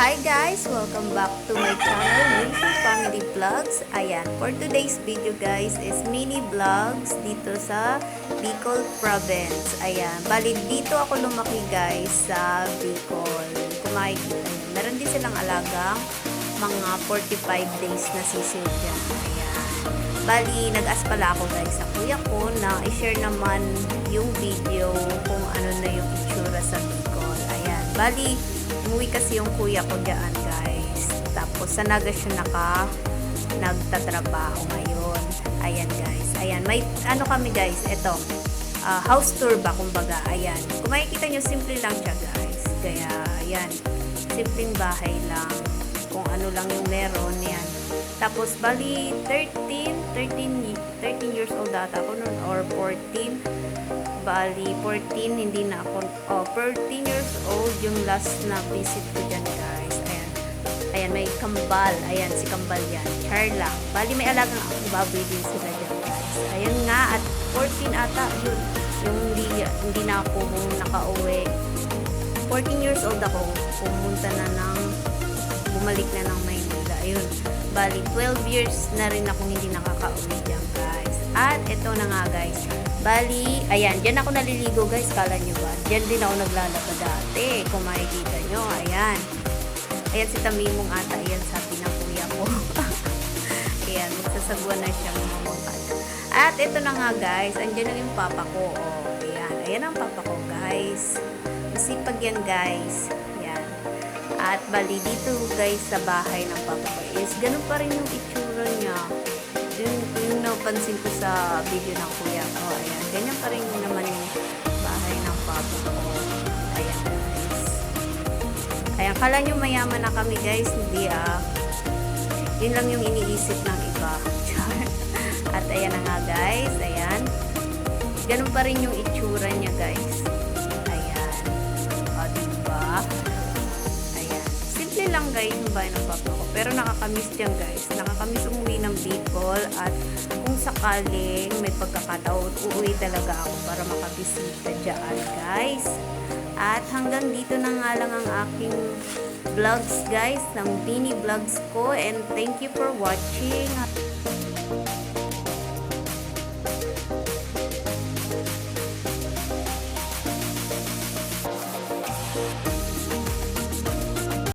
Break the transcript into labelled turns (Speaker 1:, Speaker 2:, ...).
Speaker 1: Hi guys! Welcome back to my channel, Winfrey Family Vlogs. Ayan, for today's video guys is mini vlogs dito sa Bicol Province. Ayan, bali dito ako lumaki guys sa Bicol. Kung makikita nyo, meron din silang alagang mga 45 days na sisiw dyan. Ayan. Bali, nag-as pala ako guys sa kuya ko na i-share naman yung video kung ano na yung itsura sa Bicol. Ayan. Bali, umuwi kasi yung kuya ko dyan guys. Tapos sa Naga siya naka nagtatrabaho ngayon. Ayan guys. Ayan. May ano kami guys. Ito. ah, house tour ba kumbaga. Ayan. Kung makikita nyo, simple lang siya guys. Kaya, ayan. Simpleng bahay lang. Kung ano lang yung meron. Yan. Tapos, bali, 13, 13, 13 years old ata ako noon or 14. Bali, 14, hindi na ako, oh, 14 years old yung last na visit ko dyan, guys. Ayan. Ayan, may kambal. Ayan, si kambal yan. Char. Bali, may alagang akong baboy din sila dyan, guys. Ayan nga, at 14 ata, yun. Yung hindi, hindi na ako nakauwi. 14 years old ako, pumunta na ng, bumalik na ng Maynila. Ayun. Bali, 12 years na rin akong hindi nakakauwi dyan, guys. At ito na nga, guys. Bali, ayan, dyan ako naliligo, guys. Kala nyo ba? Dyan din ako naglalaba dati. Kung makikita nyo, ayan. Ayan si Tamimong ata. Ayan, sabi ng kuya ko. ayan, magsasagwa na siya mamangkad. At ito na nga, guys. Andyan na yung papa ko. Oh, ayan. Ayan ang papa ko, guys. Masipag yan, guys. Ayan. At bali dito guys sa bahay ng papa ko is ganun pa rin yung itsura niya. Napansin ko sa video ng kuya ko. Ayan. Ganyan pa rin naman yung bahay ng papa ko. Ayan guys. Ayan. Kala nyo mayaman na kami guys. Hindi ah. Yun lang yung iniisip ng iba. At ayan na nga guys. Ayan. Ganun pa rin yung itsura niya guys. Ayan. O, diba? Ayan. Simple lang guys yung bahay ng papa ko. Pero nakakamiss yan guys. Nakakamiss umuwi ng Bicol at kung sakaling may pagkakataon, uuwi talaga ako para makabisita dyan guys. At hanggang dito na nga lang ang aking vlogs guys, ng mini vlogs ko. And thank you for watching.